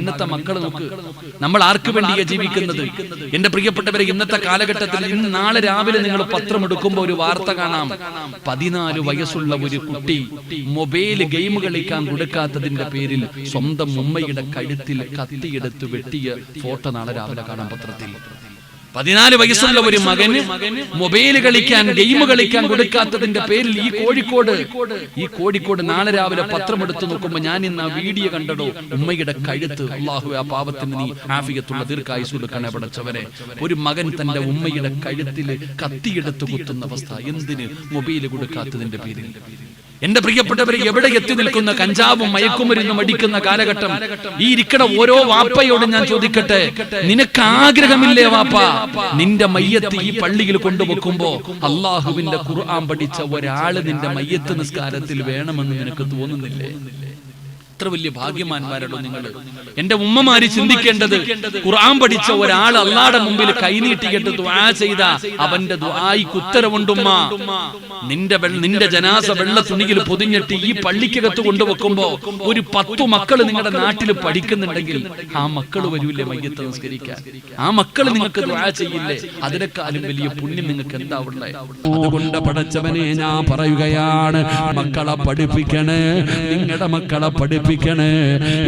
ഇന്നത്തെ മക്കൾ നോക്ക്. നമ്മൾ ആർക്ക് വേണ്ടിയാ ജീവിക്കുന്നത്? എന്റെ പ്രിയപ്പെട്ടവരെ ഇന്നത്തെ കാലഘട്ടത്തിൽ ഇന്ന് നാളെ രാവിലെ നിങ്ങൾ പത്രം എടുക്കുമ്പോൾ ഒരു വാർത്ത കാണാം. പതിനാല് വയസ്സുള്ള ഒരു കുട്ടി മൊബൈൽ ഗെയിം കളിക്കാൻ കൊടുക്കാത്തതിന്റെ പേരിൽ സ്വന്തം ഉമ്മയുടെ കഴുത്തിൽ കത്തിയെടുത്ത് വെട്ടിയ ഫോട്ടോ നാളെ രാവിലെ കാണാം പത്രത്തിൽ. പതിനാല് വയസ്സുള്ള ഒരു മകന് മൊബൈൽ കളിക്കാൻ ഗെയിം കളിക്കാൻ കൊടുക്കാത്തതിന്റെ പേരിൽ ഈ കോഴിക്കോട് ഈ കോഴിക്കോട് നാളെ രാവിലെ പത്രം എടുത്തു നോക്കുമ്പോ ഞാൻ ഇന്ന് ആ വീഡിയോ കണ്ടടോ. ഉമ്മയുടെ കഴുത്ത് അള്ളാഹു ആ പാവത്തിന് നീ ആഫിയത്തുള്ള ദീർഘായുസ് കൊടുക്കണേ പടച്ചവനെ ഒരു മകൻ തന്റെ ഉമ്മയുടെ കഴുത്തിൽ കത്തിയെടുത്ത് കുത്തുന്ന അവസ്ഥ. എന്തിന്? മൊബൈൽ കൊടുക്കാത്തതിന്റെ പേരിൽ. എന്റെ പ്രിയപ്പെട്ടവരെ എവിടെ എത്തി നിൽക്കുന്ന കഞ്ചാവും മയക്കുമരുന്നും അടിക്കുന്ന കാലഘട്ടം? ഈ ഇരിക്കണ ഓരോ വാപ്പയോടും ഞാൻ ചോദിക്കട്ടെ? നിനക്ക് ആഗ്രഹമില്ലേ വാപ്പ? നിന്റെ മയ്യത്ത് ഈ പള്ളിയിൽ കൊണ്ടുവെക്കുമ്പോ അള്ളാഹുവിന്റെ ഖുർആൻ പഠിച്ച ഒരാൾ നിന്റെ മയ്യത്ത് നിസ്കാരത്തിൽ വേണമെന്ന് നിനക്ക് തോന്നുന്നില്ലേ? എത്ര വലിയ ഭാഗ്യമാന്മാരാണോ നിങ്ങൾ എന്റെ ഉമ്മമാര് ചിന്തിക്കേണ്ടത് ഖുർആൻ പഠിച്ച ഒരാൾ അള്ളാടെ മുമ്പിൽ കൈനീട്ടിയിട്ട് ദുആ ചെയ്ത അവന്റെ ദുആയിക്ക് ഉത്തരവുണ്ടുമ്മ. നിന്റെ നിന്റെ ജനാസ വെള്ള തുണിയിൽ പൊതിഞ്ഞിട്ട് ഈ പള്ളിക്കകത്ത് കൊണ്ടുവെക്കുമ്പോ ഒരു പത്തു മക്കൾ നിങ്ങളുടെ നാട്ടിൽ പഠിക്കുന്നുണ്ടെങ്കിൽ ആ മക്കൾ വരൂല്ലേ മയ്യത്ത് നമസ്കരിക്കാൻ ആ മക്കൾ നിങ്ങൾക്ക് ദുആ ചെയ്യില്ലേ? അതിനേക്കാളും വലിയ പുണ്യം നിങ്ങൾക്ക് എന്താ ഉള്ളേ അതുകൊണ്ട് പഠിച്ചവനെ ഞാൻ പറയുകയാണ് മക്കളെ പഠിപ്പിക്കണേ നിങ്ങളുടെ മക്കളെ പഠിപ്പിക്കണേ.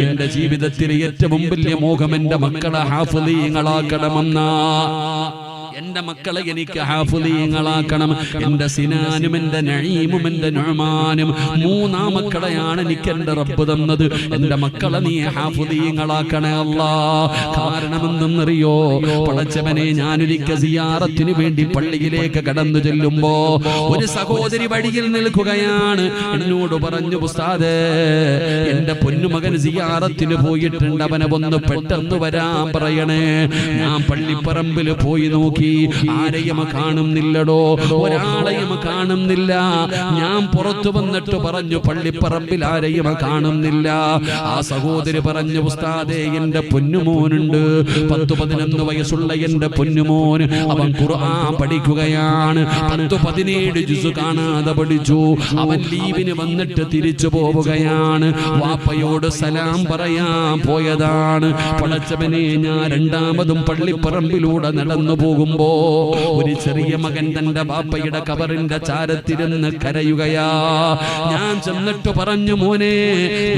എന്റെ ജീവിതത്തിലെ ഏറ്റവും വലിയ മോഹം എന്റെ മക്കളെ ഹാഫുലീങ്ങളാക്കണമെന്ന എന്റെ മക്കളെ എനിക്ക് ഹാഫുലീങ്ങളാക്കണം എന്റെ സിനാനും എന്റെ നഴീമും എന്റെ നൊഴമാനും മൂന്നാം മക്കളെയാണ് എനിക്ക് എന്റെ റബ്ബ് തന്നത്. എന്റെ മക്കളെ നീ ഹാഫുലീങ്ങളാക്കണേ കാരണമെന്തെന്നറിയോ? പടച്ചവനെ ഞാനൊരിക്കൽ സിയാറത്തിന് വേണ്ടി പള്ളിയിലേക്ക് കടന്നു ചെല്ലുമ്പോ ഒരു സഹോദരി വഴിയിൽ നിൽക്കുകയാണ്. എന്നോട് പറഞ്ഞു ഉസ്താദേ എന്റെ പൊന്നുമകൻ സിയാറത്തിന് പോയിട്ടുണ്ട്. അവനെ ഒന്ന് പെട്ടെന്ന് വരാൻ പറയണേ. ഞാൻ പള്ളിപ്പറമ്പിൽ പോയി നോക്കി. ആരെയും കാണുന്നില്ലടോ. ഒരാളെയും കാണുന്നില്ല. ഞാൻ പുറത്തു വന്നിട്ട് പറഞ്ഞു പള്ളിപ്പറമ്പിൽ ആരെയും കാണുന്നില്ല. ആ സഹോദരി പറഞ്ഞു ഉസ്താദേ എന്റെ പൊന്നുമോനുണ്ട്. പത്ത് പതിനൊന്ന് വയസ്സുള്ള എന്റെ പൊന്നുമോൻ അവൻ ഖുർആൻ പഠിക്കുകയാണ്. പത്ത് പതിനേഴ് ജുസ് കാണാതെ പഠിച്ചു. അവൻ ലീവിന് വന്നിട്ട് തിരിച്ചു പോവുകയാണ്. വാപ്പയോട് സലാം പറയാൻ പോയതാണ്. പടച്ചവനെ ഞാൻ രണ്ടാമതും പള്ളിപ്പറമ്പിലൂടെ നടന്നു പോകുമ്പോ ഒരു ചെറിയ മകൻ തന്റെ ബാപ്പയുടെ കബറിന്റെ ചാരത്തിരുന്ന് കരയുകയാ. ഞാൻ ചെന്നിട്ട് പറഞ്ഞു മോനെ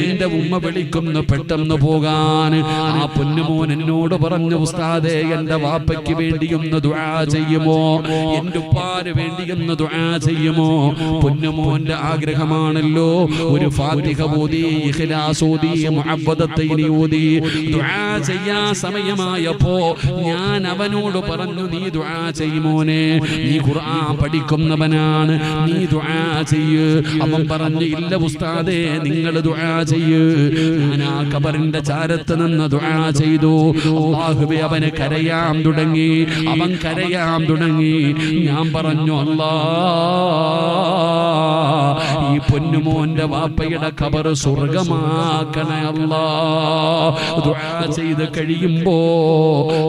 നിന്റെ ഉമ്മ വിളിക്കുന്നു പെട്ടെന്ന് പോകാൻ. ആ പൊന്നുമോൻ എന്നോട് പറഞ്ഞു ഉസ്താദേ എന്റെ വാപ്പയ്ക്ക് വേണ്ടി ഒന്ന് ദുആ ചെയ്യുമോ? എന്റെ ഉപ്പാന് വേണ്ടി ഒന്ന് ദുആ ചെയ്യുമോ? പൊന്നുമോന്റെ ആഗ്രഹമാണല്ലോ. ഒരു ഫാത്തിഹ ഓതി ഇഖ്ലാസ് ഓതി മുഅവ്വദത്തൈനി ഓതി. ദുആ ചെയ്യാ സമയമായപ്പോ ഞാൻ അവനോട് പറഞ്ഞു നീ ദുആ ചെയ്യുമോനെ നീ ഖുർആൻ പഠിക്കുന്നവനാണ്. നീ ദുആ ചെയ്യ്. അവൻ പറഞ്ഞു ഇല്ല ഉസ്താദേ നിങ്ങൾ ദുആ ചെയ്യ്. ഞാൻ ആ കബറിന്റെ ചാരത്ത് നിന്ന് ദുആ ചെയ്തു. അല്ലാഹുവേ അവനെ കരയാൻ തുടങ്ങി. അവൻ കരയാൻ തുടങ്ങി. ഞാൻ പറഞ്ഞു അല്ലാ ഈ പൊന്നുമോന്റെ വാപ്പയുടെ കബർ സ്വർഗമാക്കണേ അല്ലാ ദുആ ചെയ്ത് കഴിയുമ്പോ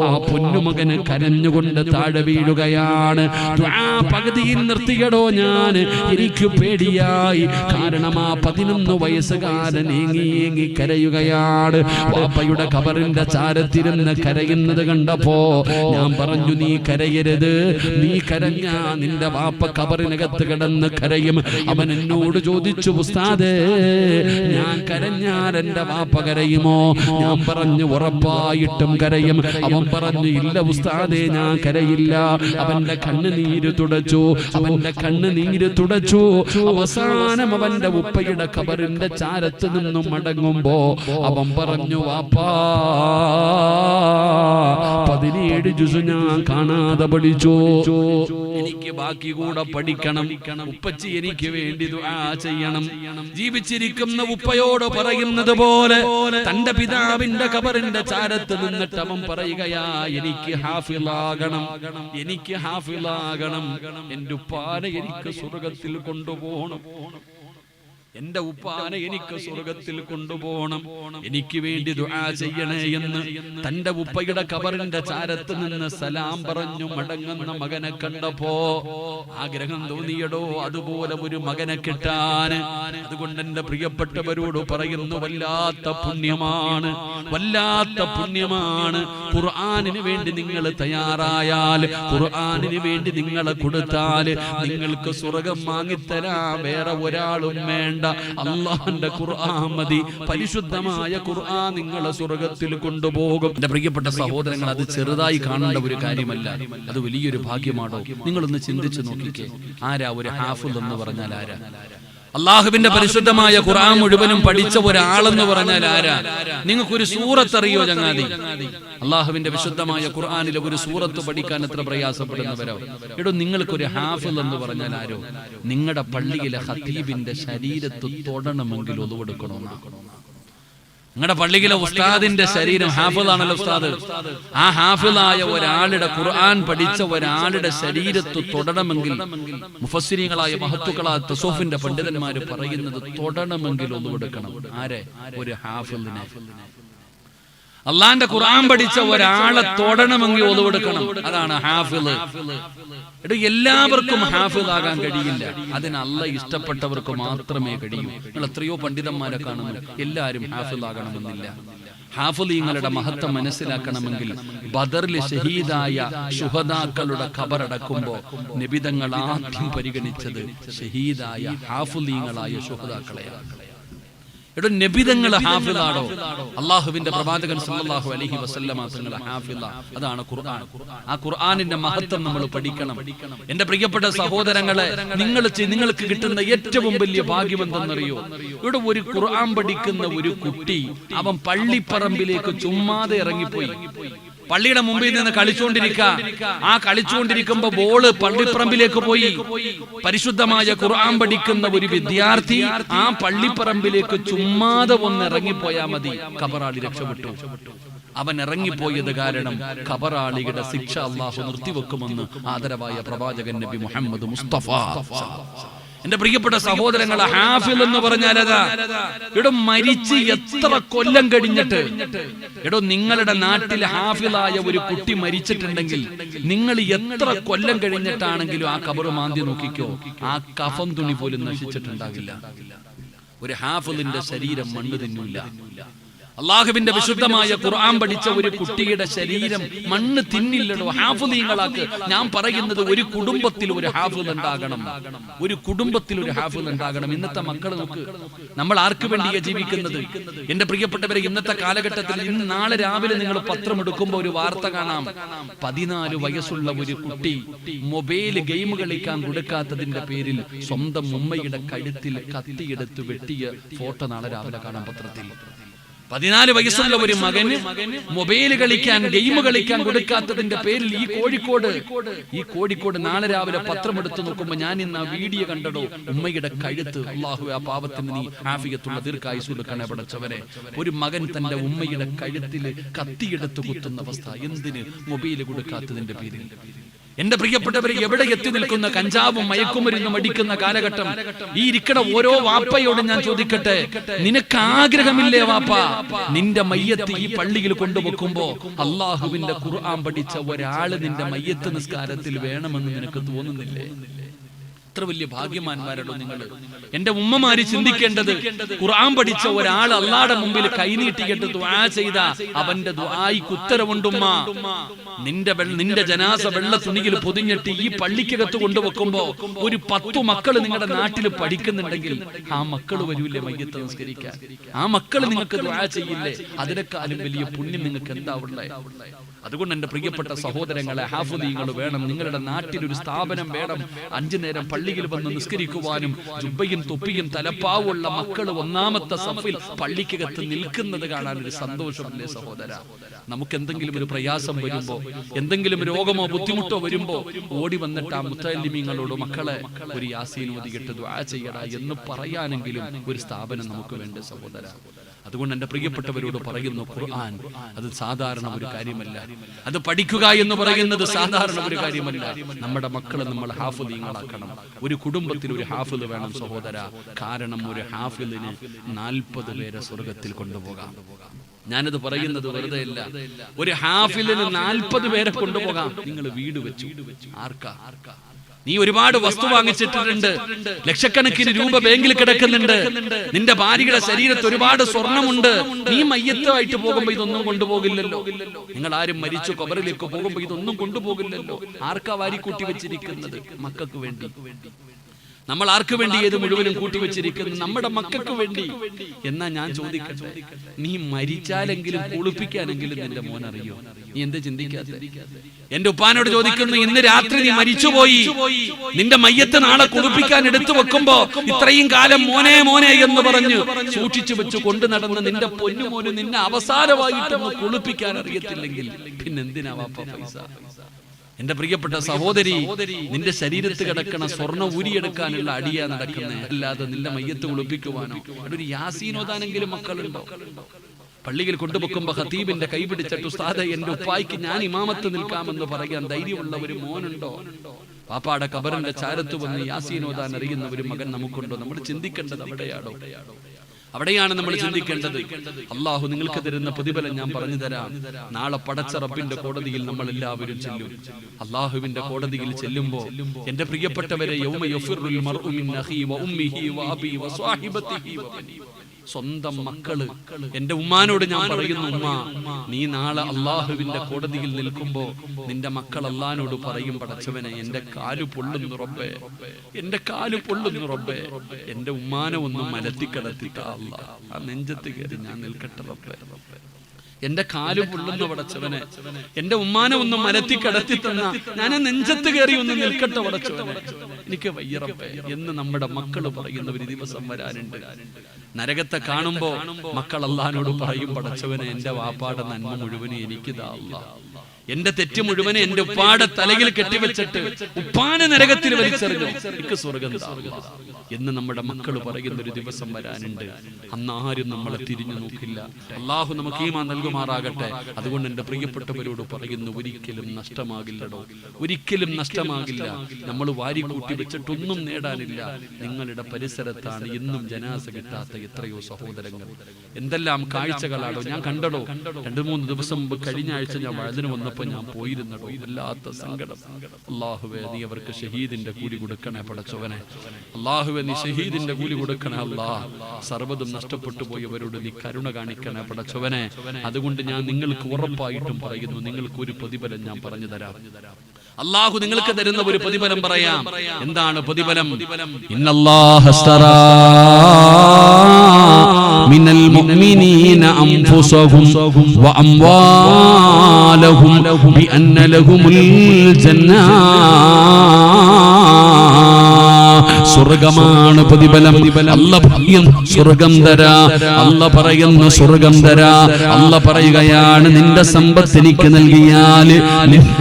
ആ പൊന്നുമകന് കരഞ്ഞുകൊണ്ട് താഴെ വീഴുകയാണ്. ദുആ പകുതിയിൽ നിർത്തിയടോ ഞാൻ. എനിക്ക് പേടിയായി. കാരണം ആ പതിനൊന്ന് വയസ്സുകാരൻ ഏങ്ങി ഏങ്ങി കരയുകയാണ്. പാപ്പയുടെ കബറിന്റെ ചാരത്തിരുന്ന് കരയുന്നത് കണ്ടപ്പോ ഞാൻ പറഞ്ഞു നീ കരയരുത്. നീ കരഞ്ഞ നിന്റെ വാപ്പ കബറിനകത്ത് കിടന്ന് കരയും. അവൻ എന്നോട് ചോദിച്ചു ഉസ്താദേ ഞാൻ കരഞ്ഞാൽ എന്റെ വാപ്പ കരയുമോ? ഞാൻ പറഞ്ഞു ഉറപ്പായിട്ടും കരയും. അവൻ പറഞ്ഞു ഇല്ല ഉസ്താദേ ഞാൻ കരയില്ല. അവന്റെ കണ്ണുനീര് തുടച്ചു. അവന്റെ കണ്ണുനീര് തുടച്ചു. അവസാനം അവന്റെ ഉപ്പയുടെ കബറിന്റെ ചാരത്ത് നിന്നും മടങ്ങുമ്പോ അവൻ പറഞ്ഞു വാപ്പാ പതിനേഴ് ജുസു ഞാൻ കാണാതെ പഠിച്ചു എനിക്ക് ബാക്കി കൂടെ പഠിക്കണം. ഉപ്പച്ചി എനിക്ക് വേണ്ടി ദുആ ചെയ്യണം. ജീവിച്ചിരിക്കുന്ന ഉപ്പയോട് പറയുന്നത് പോലെ തന്റെ പിതാവിന്റെ കബറിന്റെ ചാരത്ത് നിന്നിട്ട് അവൻ പറയുകയാ എനിക്ക് ഹാഫിലാകണം എനിക്ക് ഹാഫിലാകണം എന്റെ ഉപ്പാനെ എനിക്ക് സ്വർഗത്തിൽ കൊണ്ടുപോകണം. എന്റെ ഉപ്പാനെ എനിക്ക് സ്വർഗത്തിൽ കൊണ്ടുപോകണം. എനിക്ക് വേണ്ടി ദുആ ചെയ്യണേ എന്ന് തന്റെ ഉപ്പയുടെ കബറിന്റെ ചാരത്ത് നിന്ന് സലാം പറഞ്ഞു മടങ്ങുന്ന മകനെ കണ്ടപ്പോ ആഗ്രഹം തോന്നിയടോ അതുപോലെ ഒരു മകനെ കിട്ടാൻ. അതുകൊണ്ട് എന്റെ പ്രിയപ്പെട്ടവരോട് പറയുന്നു വല്ലാത്ത പുണ്യമാണ് വല്ലാത്ത പുണ്യമാണ്. ഖുർആാനിന് വേണ്ടി നിങ്ങൾ തയ്യാറായാൽ ഖുർആാനിന് വേണ്ടി നിങ്ങളെ കൊടുത്താൽ നിങ്ങൾക്ക് സ്വർഗം വാങ്ങിത്തരാ. വേറെ ഒരാളും വേണ്ട. അള്ളാഹന്റെ ഖുർആൻ മതി. പരിശുദ്ധമായ ഖുർആൻ നിങ്ങളെ സ്വർഗത്തിൽ കൊണ്ടുപോകും. എന്റെ പ്രിയപ്പെട്ട സഹോദരങ്ങൾ അത് ചെറുതായി കാണേണ്ട ഒരു കാര്യമല്ല. അത് വലിയൊരു ഭാഗ്യമാണോ? നിങ്ങളൊന്ന് ചിന്തിച്ചു നോക്കിക്കേ. ആരാ ഒരു ഹാഫുൽ എന്ന് പറഞ്ഞാൽ ആരാ? അള്ളാഹുവിന്റെ പരിശുദ്ധമായ ഖുർആൻ മുഴുവനും പഠിച്ച ഒരാളെന്ന് പറഞ്ഞാൽ ആരാ? നിങ്ങൾക്കൊരു സൂറത്ത് അറിയോ ചങ്ങാതി? അള്ളാഹുവിന്റെ വിശുദ്ധമായ ഖുർആാനിലെ ഒരു സൂറത്ത് പഠിക്കാൻ എത്ര പ്രയാസപ്പെടുന്നവരോ എടോ നിങ്ങൾക്കൊരു ഹാഫിൽ എന്ന് പറഞ്ഞാൽ ആരോ? നിങ്ങളുടെ പള്ളിയിലെ ഹത്തീബിന്റെ ശരീരത്ത് തൊടണമെങ്കിൽ ഒതുവെടുക്കണമെന്നാണ് നിങ്ങളുടെ പള്ളിയിലെ ഉസ്താദിന്റെ ശരീരം ഹാഫിളാണല്ലോ ഉസ്താദ്. ആ ഹാഫിളായ ഒരാളുടെ ഖുർആൻ പഠിച്ച ഒരാളുടെ ശരീരത്ത് തൊടണമെങ്കിൽ മുഫസ്സിരികളായ മഹത്തുക്കളായ തസോഫിന്റെ പണ്ഡിതന്മാര് പറയുന്നത് തൊടണമെങ്കിൽ ഒന്ന് കൊടുക്കണം ആരെ? ഒരു ഹാഫിളിനെ അള്ളാന്റെ ഖുർആൻ പഠിച്ച ഒരാളെ തൊടണമെങ്കിൽ ഒതുവെടുക്കണം അതാണ് ഹാഫിൾ എടോ എല്ലാവർക്കും ഹാഫിൾ ആകാൻ കഴിയില്ല. അതിന് അല്ല ഇഷ്ടപ്പെട്ടവർക്ക് മാത്രമേ കഴിയൂ. നിങ്ങൾ എത്രയോ പണ്ഡിതന്മാരെ കാണുന്നു. എല്ലാവരും ഹാഫിൾ ആകണമെന്നില്ല ഹാഫുലീങ്ങളുടെ മഹത്വം മനസ്സിലാക്കണമെങ്കിൽ ബദറിൽ ഷഹീദായ ശുഹദാക്കളുടെ ഖബറടക്കുമ്പോ നിബിതങ്ങൾ ആദ്യം പരിഗണിച്ചത് ഷഹീദായ ഹാഫുലീങ്ങളായ ശുഹദാക്കളെയാണ്. എടോ നബിതങ്ങൾ ഹാഫിളാണോ അള്ളാഹുവിന്റെ പ്രവാചകൻ സല്ലല്ലാഹു അലൈഹി വസല്ലമ തങ്ങൾ ഹാഫിള അതാണ് ഖുർആൻ. ആ ഖുർആനിന്റെ മഹത്വം നമ്മൾ പഠിക്കണം. എന്റെ പ്രിയപ്പെട്ട സഹോദരങ്ങളെ നിങ്ങൾ നിങ്ങൾക്ക് കിട്ടുന്ന ഏറ്റവും വലിയ ഭാഗ്യം എന്തെന്നറിയോ? ഇവിടെ ഒരു ഖുർആൻ പഠിക്കുന്ന ഒരു കുട്ടി അവൻ പള്ളിപ്പറമ്പിലേക്ക് ചുമ്മാതെ ഇറങ്ങിപ്പോയി. പള്ളിയുടെ മുമ്പിൽ നിന്ന് കളിച്ചുകൊണ്ടിരിക്ക ആ കളിച്ചുകൊണ്ടിരിക്കുമ്പോ ബോൾ പള്ളിപ്പറമ്പിലേക്ക് പോയി. പരിശുദ്ധമായ ഖുർആൻ പഠിക്കുന്ന ഒരു വിദ്യാർത്ഥി ആ പള്ളിപ്പറമ്പിലേക്ക് ചുമ്മാതെ ഒന്ന് ഇറങ്ങിപ്പോയാ മതി. കബറാളി രക്ഷപ്പെട്ടു. അവൻ ഇറങ്ങിപ്പോയത് കാരണം ഖബറാളിയുടെ ശിക്ഷ അള്ളാഹു നിർത്തിവെക്കുമെന്ന് ആദരവായ പ്രവാചകൻ നബി മുഹമ്മദ് മുസ്തഫ. എന്റെ പ്രിയപ്പെട്ട സഹോദരങ്ങളെ ഹാഫിൽ എന്ന് പറഞ്ഞാൽ അതാ. എടോ മരിച്ച് എത്ര കൊല്ലം കഴിഞ്ഞിട്ട്? എടോ നിങ്ങളുടെ നാട്ടിൽ ഹാഫിലായ ഒരു കുട്ടി മരിച്ചിട്ടുണ്ടെങ്കിൽ നിങ്ങൾ എത്ര കൊല്ലം കഴിഞ്ഞിട്ടാണെങ്കിലും ആ കബറ് മാന്തി നോക്കിക്കോ. ആ കഫം തുണി പോലും നശിച്ചിട്ടുണ്ടാകില്ല. ഒരു ഹാഫിലിന്റെ ശരീരം മണ്ണ് തിന്നില്ല. അള്ളാഹുവിന്റെ വിശുദ്ധമായ ഖുർആൻ പഠിച്ച ഒരു കുട്ടിയുടെ ശരീരം മണ്ണ് തിന്നില്ലടോ. ഹാഫുദീങ്ങളാക്ക് ഞാൻ പറയുന്നത് ഒരു കുടുംബത്തിൽ ഒരു ഹാഫുൽ ഉണ്ടാകണം. ഒരു കുടുംബത്തിൽ ഒരു ഹാഫുൽ ഉണ്ടാകണം. ഇന്നത്തെ മക്കൾ നോക്ക്. നമ്മൾ ആർക്ക് വേണ്ടിയാ ജീവിക്കുന്നത്? എന്റെ പ്രിയപ്പെട്ടവരെ ഇന്നത്തെ കാലഘട്ടത്തിൽ ഇന്ന് നാളെ രാവിലെ നിങ്ങൾ പത്രം എടുക്കുമ്പോൾ ഒരു വാർത്ത കാണാം. പതിനാല് വയസ്സുള്ള ഒരു കുട്ടി മൊബൈൽ ഗെയിം കളിക്കാൻ കൊടുക്കാത്തതിന്റെ പേരിൽ സ്വന്തം ഉമ്മയുടെ കഴുത്തിൽ കത്തിയെടുത്ത് വെട്ടിയ ഫോട്ടോ നാളെ രാവിലെ കാണാം പത്രത്തിൽ. പതിനാല് വയസ്സുള്ള ഒരു മകന് മൊബൈൽ കളിക്കാൻ ഗെയിം കളിക്കാൻ കൊടുക്കാത്തതിന്റെ പേരിൽ ഈ കോഴിക്കോട് ഈ കോഴിക്കോട് നാളെ രാവിലെ പത്രം എടുത്തു നോക്കുമ്പോ ഞാൻ ഇന്ന് ആ വീഡിയോ കണ്ടടോ ഉമ്മയുടെ കഴുത്ത് അള്ളാഹു ആ പാവത്തിന് നീ ആഫിയത്തുള്ള ദീർഘായുസ് കൊടുക്കണേ പടച്ചവനെ ഒരു മകൻ തന്റെ ഉമ്മയുടെ കഴുത്തിൽ കത്തിയെടുത്ത് കുത്തുന്ന അവസ്ഥ. എന്തിന്? മൊബൈൽ കൊടുക്കാത്തതിന്റെ പേരിൽ. എന്റെ പ്രിയപ്പെട്ടവർ എവിടെ എത്തി നിൽക്കുന്ന കഞ്ചാവും മയക്കുമരുന്നും അടിക്കുന്ന കാലഘട്ടം. ഈ ഇരിക്കണ ഓരോ വാപ്പയോടും ഞാൻ ചോദിക്കട്ടെ? നിനക്ക് ആഗ്രഹമില്ലേ വാപ്പ? നിന്റെ മയ്യത്ത് ഈ പള്ളിയിൽ കൊണ്ടുവെക്കുമ്പോ അള്ളാഹുവിന്റെ ഖുർആൻ പഠിച്ച ഒരാൾ നിന്റെ മയ്യത്ത് നിസ്കാരത്തിൽ വേണമെന്ന് നിനക്ക് തോന്നുന്നില്ലേ? എത്ര വലിയ ഭാഗ്യമാന്മാരാണോ നിങ്ങൾ എന്റെ ഉമ്മമാര് ചിന്തിക്കേണ്ടത് ഖുർആൻ പഠിച്ച ഒരാൾ അള്ളാടെ മുമ്പിൽ കൈനീട്ടിയിട്ട് ദുആ ചെയ്ത അവന്റെ ദുആയിക്ക് ഉത്തരവുണ്ടുമ്മ. നിന്റെ നിന്റെ ജനാസ വെള്ള തുണിയിൽ പൊതിഞ്ഞിട്ട് ഈ പള്ളിക്കകത്ത് കൊണ്ടുവെക്കുമ്പോ ഒരു പത്തു മക്കൾ നിങ്ങളുടെ നാട്ടിൽ പഠിക്കുന്നുണ്ടെങ്കിൽ ആ മക്കൾ വരൂല്ലേ മയ്യത്ത് നമസ്കരിക്കാൻ ആ മക്കൾ നിങ്ങൾക്ക് ദുആ ചെയ്യില്ലേ? അതിനേക്കാളും വലിയ പുണ്യം നിങ്ങൾക്ക് എന്താ ഉള്ളേ? അതുകൊണ്ട് എന്റെ പ്രിയപ്പെട്ട സഹോദരങ്ങളെ ഹാഫുദീങ്ങൾ വേണം. നിങ്ങളുടെ നാട്ടിൽ ഒരു സ്ഥാപനം വേണം. അഞ്ചു നേരം പള്ളിയിൽ വന്ന് നിസ്കരിക്കുവാനും ജുബയും തൊപ്പിയും തലപ്പാവുള്ള മക്കൾ ഒന്നാമത്തെ സഫിൽ പള്ളിക്കകത്ത് നിൽക്കുന്നത് കാണാൻ ഒരു സന്തോഷമല്ലേ സഹോദര? നമുക്ക് എന്തെങ്കിലും ഒരു പ്രയാസം വരുമ്പോ എന്തെങ്കിലും രോഗമോ ബുദ്ധിമുട്ടോ വരുമ്പോ ഓടി വന്നിട്ട് ആ മുത്തലിമിങ്ങളോട് മക്കളെ ഒരു യാസീൻ കിട്ടുക ദ്വാ ചെയ്യടാ എന്ന് പറയാനെങ്കിലും ഒരു സ്ഥാപനം നമുക്ക് വേണ്ട സഹോദര? അതുകൊണ്ട് എന്റെ പ്രിയപ്പെട്ടവരോട് പറയുന്നു ഖുർആൻ അത് സാധാരണ ഒരു കാര്യമല്ല. അത് പഠിക്കുക എന്ന് പറയുന്നത് സാധാരണ ഒരു കാര്യമല്ല. നമ്മുടെ മക്കളെ നമ്മൾ ഹാഫിദീങ്ങളാക്കണം. ഒരു കുടുംബത്തിൽ ഒരു ഹാഫിൽ വേണം സഹോദര. കാരണം ഒരു ഹാഫിദിന് നാൽപ്പത് പേരെ സ്വർഗത്തിൽ കൊണ്ടുപോകാം. ഞാനത് പറയുന്നത് വെറുതെ അല്ല ഒരു ഹാഫിലിന് നാൽപ്പത് പേരെ കൊണ്ടുപോകാം. നിങ്ങൾ വീട് വെച്ചു. ആർക്കാ? നീ ഒരുപാട് വസ്തു വാങ്ങിച്ചിട്ടുണ്ട്. ലക്ഷക്കണക്കിന് രൂപ ബാങ്കിൽ കിടക്കുന്നുണ്ട്. നിന്റെ ഭാര്യയുടെ ശരീരത്ത് ഒരുപാട് സ്വർണമുണ്ട്. നീ മയ്യത്തായിട്ട് പോകുമ്പോ ഇതൊന്നും കൊണ്ടുപോകില്ലല്ലോ. നിങ്ങൾ ആരും മരിച്ചു കൊബറിലേക്ക് പോകുമ്പോ ഇതൊന്നും കൊണ്ടുപോകില്ലല്ലോ. ആർക്കാ വാരിക്കൂട്ടി വെച്ചിരിക്കുന്നത്? മക്കൾക്ക് വേണ്ടി. നമ്മൾ ആർക്ക് വേണ്ടി ഏത് മുഴുവനും കൂട്ടിവെച്ചിരിക്കുന്നു നമ്മുടെ മക്കൾക്ക് വേണ്ടി. എന്നാ ഞാൻ ചോദിക്കട്ടെ? നീ മരിച്ചാലെങ്കിലും കുളിപ്പിക്കാനെങ്കിലും നിന്റെ മോൻ അറിയോ? നീ എന്ത് ചിന്തിക്കാത്ത? എന്റെ ഉപ്പാനോട് ചോദിക്കുന്നു ഇന്ന് രാത്രി നീ മരിച്ചുപോയി. നിന്റെ മയ്യത്ത് നാളെ കുളിപ്പിക്കാൻ എടുത്തു വെക്കുമ്പോ ഇത്രയും കാലം മോനെ മോനെ എന്ന് പറഞ്ഞു സൂക്ഷിച്ചു വെച്ച് കൊണ്ടു നടന്ന നിന്റെ പൊന്നു മോന് നിന്നെ അവസാനമായിട്ടൊന്ന് കുളിപ്പിക്കാൻ അറിയത്തില്ലെങ്കിൽ പിന്നെന്തിനാ വാപ്പ പൈസ? എന്റെ പ്രിയപ്പെട്ട സഹോദരി നിന്റെ ശരീരത്ത് കിടക്കണ സ്വർണ ഊരിയെടുക്കാനുള്ള അടിയാ നടക്കുന്നത്. അല്ലാതെ നിന്റെ മയ്യത്ത് കുളിപ്പിക്കുവാനോ ഒരു യാസീനോദാനെങ്കിലും മക്കളുണ്ടോ? പള്ളിയിൽ കൊണ്ടുപോക്കുമ്പോ ഹത്തീബിന്റെ കൈ പിടിച്ചിട്ട് ഉസ്താദ എന്റെ ഉപ്പായിക്ക് ഞാൻ ഇമാമത്ത് നിൽക്കാമെന്ന് പറയാൻ ധൈര്യമുള്ള ഒരു മോനുണ്ടോ? പാപ്പാടെ കബറിന്റെ ചാരത്ത് വന്ന് യാസീനോദാൻ അറിയുന്ന ഒരു മകൻ നമുക്കുണ്ടോ? നമ്മൾ ചിന്തിക്കേണ്ടത് അവിടെയാണോ? അവിടെയാണ് നമ്മൾ ചിന്തിക്കേണ്ടത് അള്ളാഹു നിങ്ങൾക്ക് തരുന്ന പ്രതിഫലം ഞാൻ പറഞ്ഞു തരാം നാളെ പടച്ച റബ്ബിന്റെ കോടതിയിൽ നമ്മൾ എല്ലാവരും ചെല്ലും അള്ളാഹുവിന്റെ കോടതിയിൽ ചെല്ലുമ്പോ എന്റെ പ്രിയപ്പെട്ടവരെ യൗമ യഫിറുൽ മർഉ മിൻ അഖീ വ ഉമ്മിഹി വ അബീ വ സ്വഹിബത്തിഹി വ ബനീ. സ്വന്തം മക്കൾ. എന്റെ ഉമ്മാനോട് ഞാൻ പറയുന്നു ഉമ്മ നീ നാളെ അള്ളാഹുവിന്റെ കോടതിയിൽ നിൽക്കുമ്പോ നിന്റെ മക്കൾ അള്ളഹാനോട് പറയും പടച്ചവനെ എന്റെ കാൽ പൊള്ളുന്നു റബ്ബേ. എന്റെ കാൽ പൊള്ളുന്നു റബ്ബേ. എന്റെ ഉമ്മാനെ ഒന്ന് മലത്തിക്കടത്തിട്ടാ അല്ല ആ നെഞ്ചത്ത് കയറി ഞാൻ നിൽക്കട്ടെ റബ്ബേ. എന്റെ കാൽ പൊള്ളുന്ന പടച്ചവനെ. എന്റെ ഉമ്മാനെ ഒന്ന് മലത്തി കടത്തി തന്ന ഞാൻ നെഞ്ചത്ത് കയറി ഒന്ന് നിൽക്കട്ടെ പടച്ചവനെ. എനിക്ക് വയ്യറപ്പേ എന്ന് നമ്മുടെ മക്കൾ പറയുന്ന ഒരു ദിവസം വരാനുണ്ട്. നരകത്തെ കാണുമ്പോ മക്കൾ അള്ളഹാനോട് പറയും പടച്ചവനെ എന്റെ വാപ്പാടെ നന്മ മുഴുവനും എനിക്ക് ദാ എന്റെ തെറ്റ് മുഴുവനെ എന്റെ ഉപ്പാടെ തലയിൽ കെട്ടിവെച്ചിട്ട് ഉപ്പാനെ നരകത്തിൽ വലിച്ചെറിഞ്ഞു. എനിക്ക് സ്വർഗം എന്ന് നമ്മുടെ മക്കൾ പറയുന്ന ഒരു ദിവസം വരാനുണ്ട്. അന്ന് ആരും നമ്മളെ തിരിഞ്ഞു നോക്കില്ല. അള്ളാഹു നമുക്ക് ഈമാ നൽകുമാറാകട്ടെ. അതുകൊണ്ട് എന്റെ പ്രിയപ്പെട്ടവരോട് പറയുന്നു ഒരിക്കലും നഷ്ടമാകില്ലടോ. ഒരിക്കലും നഷ്ടമാകില്ല. നമ്മൾ വാരിക്കൂട്ടി വെച്ചിട്ടൊന്നും നേടാനില്ല. നിങ്ങളുടെ പരിസരത്താണ് ഇന്നും ജനാസ കിട്ടാത്ത എത്രയോ സഹോദരങ്ങൾ. എന്തെല്ലാം കാഴ്ചകളാണോ ഞാൻ കണ്ടടോ. രണ്ടു മൂന്ന് ദിവസം മുമ്പ് കഴിഞ്ഞ ആഴ്ച ഞാൻ വഴുതിന് വന്നപ്പോ ഞാൻ പോയിരുന്നടോ വല്ലാത്ത സങ്കടം. അള്ളാഹുവെ നീ അവർക്ക് ഷഹീദിന്റെ കൂലി കൊടുക്കണേ പടച്ചവനെ. അള്ളാഹുവെ നീ ഷഹീദിന്റെ കൂലി കൊടുക്കണേ അല്ലാ സർവതും നഷ്ടപ്പെട്ടു പോയവരോട് നീ കരുണ കാണിക്കണേ പടച്ചവനെ. അതുകൊണ്ട് ഞാൻ നിങ്ങൾക്ക് ഉറപ്പായിട്ടും പറയുന്നു നിങ്ങൾക്ക് ഒരു പ്രതിഫലം ഞാൻ പറഞ്ഞു തരാം. അള്ളാഹു നിങ്ങൾക്ക് തരുന്ന ഒരു പ്രതിഫലം പറയാം. എന്താണ് പ്രതിഫലം? ഇന്നല്ലാഹ من المؤمنين أنفسهم وأموالهم بأن لهم الجنات സ്വർഗമാണ് പ്രതിഫലം. അല്ല പറയും സ്വർഗം തരാ അല്ല പറയുന്നു സ്വർഗം തരാ അല്ല പറയുകയാണ് നിന്റെ സമ്പത്ത് എനിക്ക് നൽകിയാൽ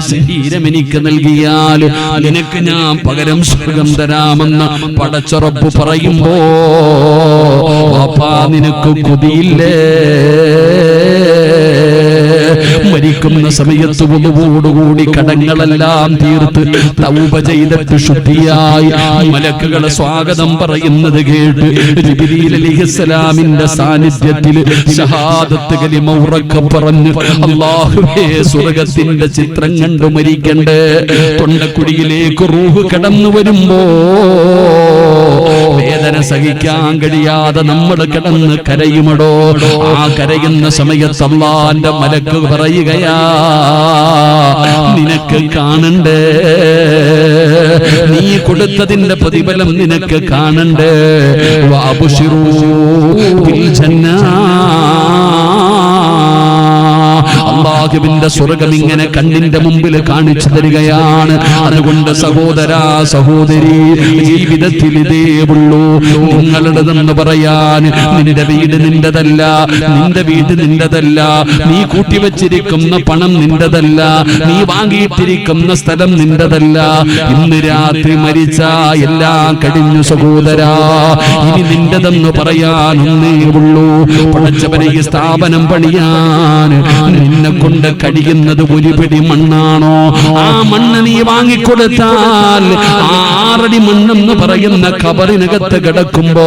ശരീരം എനിക്ക് നൽകിയാൽ നിനക്ക് ഞാൻ പകരം സ്വർഗം തരാമെന്ന് പടച്ചുറപ്പ് പറയുമ്പോ പാപ്പാ നിനക്ക് കൊതിയില്ലേ? മരിക്കുന്ന സമയത്ത് ഉളവോടുകൂടി കടങ്ങളെല്ലാം തീർത്ത് തൗപ ചെയ്തിട്ട് ശുദ്ധിയായി മലക്കുകളെ സ്വാഗതം പറയുന്നത് കേട്ട് അലിഹിസ്സലാമിന്റെ സാന്നിധ്യത്തിൽ പറഞ്ഞ് അള്ളാഹുവേ സ്വർഗത്തിന്റെ ചിത്രം കണ്ടു മരിക്കണ്ടേ. തൊണ്ടക്കുടിയിലേക്ക് റൂഹ് കടന്നു വരുമ്പോ വേദന സഹിക്കാൻ കഴിയാതെ നമ്മൾ കിടന്ന് കരയുമടോ? ആ കരയുന്ന സമയത്ത് അള്ളാന്റെ മലക്ക് പറയുകയാ നിനക്ക് കാണണ്ടേ? നീ കൊടുത്തതിന്റെ പ്രതിഫലം നിനക്ക് കാണണ്ടേ? വാബുഷിറൂ ജന്നാ. അള്ളാഹുവിന്റെ സ്വർഗം ഇങ്ങനെ കണ്ണിന്റെ മുമ്പിൽ കാണിച്ചു തരികയാണ്. അതുകൊണ്ട് സഹോദര സഹോദരി ജീവിതത്തിൽ ഇതേ ഉള്ളൂ. നിങ്ങളുടെതെന്ന് പറയാൻ നിന്റെ വീട് നിന്റെതല്ല നിന്റെ വീട് നിന്റെതല്ല നീ കൂട്ടിവച്ചിരിക്കുന്ന പണം നിന്റെതല്ല നീ വാങ്ങിയിട്ടിരിക്കുന്ന സ്ഥലം നിന്റെതല്ല. ഇന്ന് രാത്രി മരിച്ച എല്ലാം കഴിഞ്ഞു സഹോദര ഇനി നിന്റെതെന്ന് പറയാൻ ഒന്നേ ഉള്ളൂ പഠിച്ചവനെ സ്ഥാപനം പണിയാൻ നിന്നെ കൊണ്ട് കഴിയുന്നത് ഒരു പിടി മണ്ണാണോ? ആ മണ്ണ് നീ വാങ്ങിക്കൊടുത്താൽ ആറടി മണ്ണെന്ന് പറയുന്ന കബറിനകത്ത് കിടക്കുമ്പോ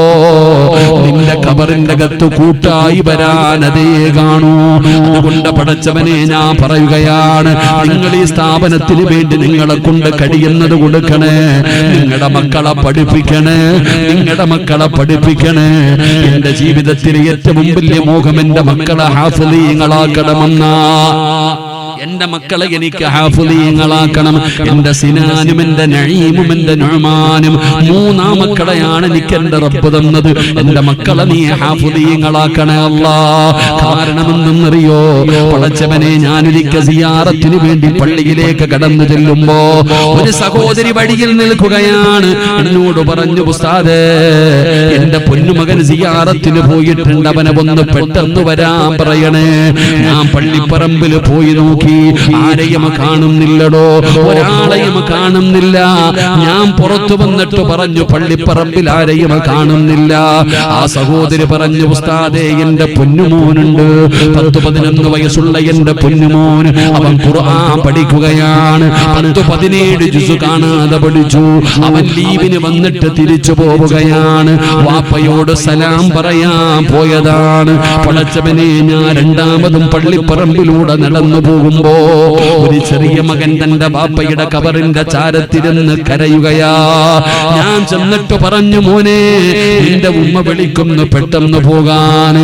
നിന്റെ കബറിന്റെ അകത്ത് കൂട്ടായി വരാൻ അതേ കാണൂ. അതുകൊണ്ട് പടച്ചവനെ ഞാൻ പറയുകയാണ് നിങ്ങൾ ഈ സ്ഥാപനത്തിന് വേണ്ടി നിങ്ങളെ കൊണ്ട് കഴിയുന്നത് കൊടുക്കണേ നിങ്ങളുടെ മക്കളെ പഠിപ്പിക്കണേ നിങ്ങളുടെ മക്കളെ പഠിപ്പിക്കണേ. എന്റെ ജീവിതത്തിലെ ഏറ്റവും വലിയ മോഹം എന്റെ മക്കളെ ഹാഫലീങ്ങളാക്കണമെന്നാ 啊 എന്റെ മക്കളെ എനിക്ക് ഹാഫുദീങ്ങളാക്കണം എന്റെ സിനാനും എന്റെ നഴീമും എന്റെ നൊഴമാനും മൂന്നാം മക്കളെയാണ് എനിക്ക് എന്റെ റബ്ബ് തന്നത്. എന്റെ മക്കളെ നീ ഹാഫുദീങ്ങളാക്കണേ അല്ലാ. കാരണമെന്തെന്നറിയോ? പളച്ചവനെ ഞാനൊരിക്കൽ സിയാറത്തിന് വേണ്ടി പള്ളിയിലേക്ക് കടന്നു ചെല്ലുമ്പോ ഒരു സഹോദരി വഴിയിൽ നിൽക്കുകയാണ്. എന്നോട് പറഞ്ഞു ഉസ്താദേ എന്റെ പൊന്നുമകൻ സിയാറത്തിന് പോയിട്ടുണ്ട്. അവനെ ഒന്ന് പെട്ടെന്ന് വരാൻ പറയണേ. ഞാൻ പള്ളിപ്പറമ്പിൽ പോയി നോക്കി ആരെയും കാണുന്നില്ലടോ ഒരാളെയും കാണുന്നില്ല. ഞാൻ പുറത്തു വന്നിട്ട് പറഞ്ഞു പള്ളിപ്പറമ്പിൽ ആരെയും കാണുന്നില്ല. ആ സഹോദരി പറഞ്ഞു ഉസ്താദേ എന്റെ പൊന്നുമോനുണ്ട്. പത്ത് പതിനൊന്ന് വയസ്സുള്ള എന്റെ പൊന്നുമോൻ അവൻ ഖുർആൻ പഠിക്കുകയാണ്. പത്ത് പതിനേഴ് ജുസ് കാണാതെ പഠിച്ചു. അവൻ ലീവിന് വന്നിട്ട് തിരിച്ചു പോവുകയാണ്. വാപ്പയോട് സലാം പറയാൻ പോയതാണ്. പടച്ചവനെ ഞാൻ രണ്ടാമതും പള്ളിപ്പറമ്പിലൂടെ നടന്നു പോകുമ്പോ ഒരു ചെറിയ മകൻ തന്റെ ബാപ്പയുടെ കബറിന്റെ ചാരത്തിരുന്ന് കരയുകയാ. ഞാൻ ചെന്നിട്ട് പറഞ്ഞു മോനെ നിന്റെ ഉമ്മ വിളിക്കുന്നു പെട്ടെന്ന് പോകാൻ.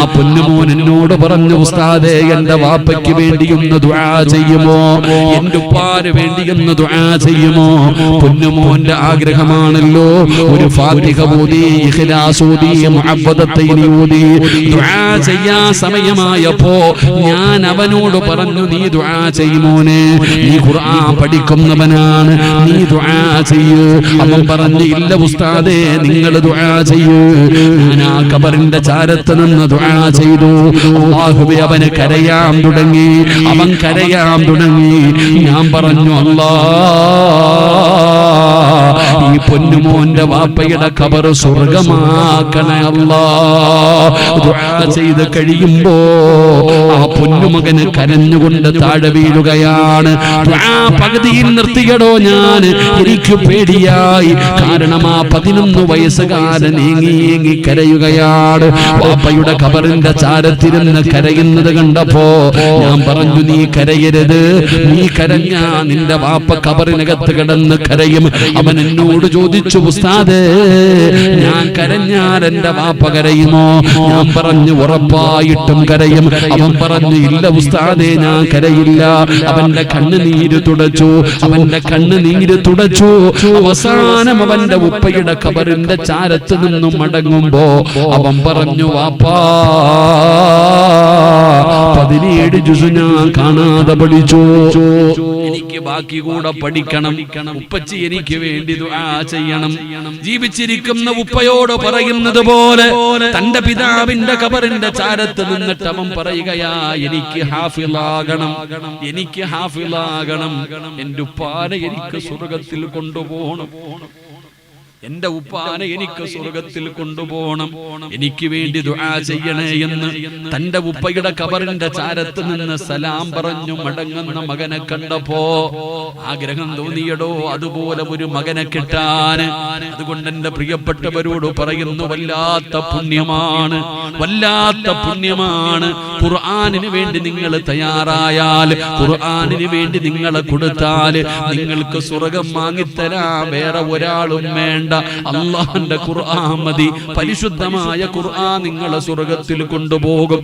ആ പൊന്നുമോൻ എന്നോട് പറഞ്ഞു ഉസ്താദേ എന്റെ വാപ്പയ്ക്ക് വേണ്ടി ഒന്ന് ദുആ ചെയ്യുമോ? എന്റെ ഉപ്പാന് വേണ്ടി ഒന്ന് ദുആ ചെയ്യുമോ? പൊന്നുമോന്റെ ആഗ്രഹമാണല്ലോ. ഒരു ഫാത്തിഹ ഓതി ഇഖ്ലാസ് ഓതി ഓതി. ദുആ ചെയ്യാ സമയമായപ്പോ ഞാൻ അവനോട് പറഞ്ഞു നീ ദുആ ചെയ്യുമോനെ നീ ഖുർആൻ പഠിക്കുന്നവനാണ്. നീ ദുആ ചെയ്യ്. അവൻ പറഞ്ഞു ഇല്ല ഉസ്താദേ നിങ്ങൾ ദുആ ചെയ്യ്. ഞാൻ ആ കബറിന്റെ ചാരത്ത് നിന്ന് ദുആ ചെയ്തു. അല്ലാഹുവേ അവന് കരയാൻ തുടങ്ങി. അവൻ കരയാൻ തുടങ്ങി. ഞാൻ പറഞ്ഞു അല്ലാ. ഈ പൊന്നുമോന്റെ വാപ്പയുടെ കബർ സ്വർഗമാക്കണേ ചെയ്ത് കഴിയുമ്പോ ആ പൊന്നുമകന് കരഞ്ഞുകൊണ്ട് താഴെ വീഴുകയാണ്. പകുതിയിൽ നിർത്തിയടോ ഞാൻ. എനിക്ക് പേടിയായി. കാരണം ആ പതിനൊന്ന് വയസ്സുകാരൻ ഏങ്ങി ഏങ്ങി കരയുകയാണ്. വാപ്പയുടെ കബറിന്റെ ചാരത്തിരുന്ന് കരയുന്നത് കണ്ടപ്പോ ഞാൻ പറഞ്ഞു നീ കരയരുത്. നീ കരഞ്ഞ നിന്റെ വാപ്പ കബറിനകത്ത് കിടന്ന് കരയും. അവൻ എന്നോട് ചോദിച്ചു ഉസ്താദേ ഞാൻ കരഞ്ഞാൽ എന്റെ വാപ്പ കരയുമോ? ഞാൻ പറഞ്ഞു ഉറപ്പായിട്ടും കരയും. അവൻ പറഞ്ഞു ഇല്ല ഉസ്താദേ ഞാൻ കരയില്ല. അവന്റെ കണ്ണുനീര് തുടച്ചു. അവന്റെ കണ്ണുനീര് തുടച്ചു. അവസാനം അവന്റെ ഉപ്പയുടെ കബറിന്റെ ചാരത്ത് നിന്നും മടങ്ങുമ്പോ അവൻ പറഞ്ഞു വാപ്പാ പതിനേഴ് ജുസു ഞാൻ കാണാതെ പഠിച്ചു. ബാക്കി കൂടെ പഠിക്കണം. ഉപ്പച്ചി എനിക്ക് വേണ്ടി ദുആ ചെയ്യണം. ജീവിച്ചിരിക്കുന്ന ഉപ്പയോട് പറയുന്നത് പോലെ തന്റെ പിതാവിന്റെ കബറിന്റെ ചാരത്ത് നിന്നിട്ട് അവൻ പറയുകയാ എനിക്ക് ഹാഫിലാകണം എനിക്ക് ഹാഫിലാകണം എന്റെ ഉപ്പാനെ എനിക്ക് സ്വർഗത്തിൽ കൊണ്ടുപോകണം. എന്റെ ഉപ്പാനെ എനിക്ക് സ്വർഗത്തിൽ കൊണ്ടുപോകണം. എനിക്ക് വേണ്ടി ദുആ ചെയ്യണേ എന്ന് തന്റെ ഉപ്പയുടെ കബറിന്റെ ചാരത്ത് നിന്ന് സലാം പറഞ്ഞു മടങ്ങുന്ന മകനെ കണ്ടപ്പോ ആഗ്രഹം തോന്നിയടോ അതുപോലെ ഒരു മകനെ കിട്ടാൻ. അതുകൊണ്ട് എന്റെ പ്രിയപ്പെട്ടവരോട് പറയുന്നു വല്ലാത്ത പുണ്യമാണ്. വല്ലാത്ത പുണ്യമാണ്. ഖുർആനിന് വേണ്ടി നിങ്ങൾ തയ്യാറായാൽ ഖുർആനിന് വേണ്ടി നിങ്ങളെ കൊടുത്താൽ നിങ്ങൾക്ക് സ്വർഗം വാങ്ങിത്തരാ വേറെ ഒരാളും വേണ്ട. അള്ളാഹന്റെ ഖുർആൻ മതി. പരിശുദ്ധമായ ഖുർആൻ നിങ്ങളെ സ്വർഗത്തിൽ കൊണ്ടുപോകും.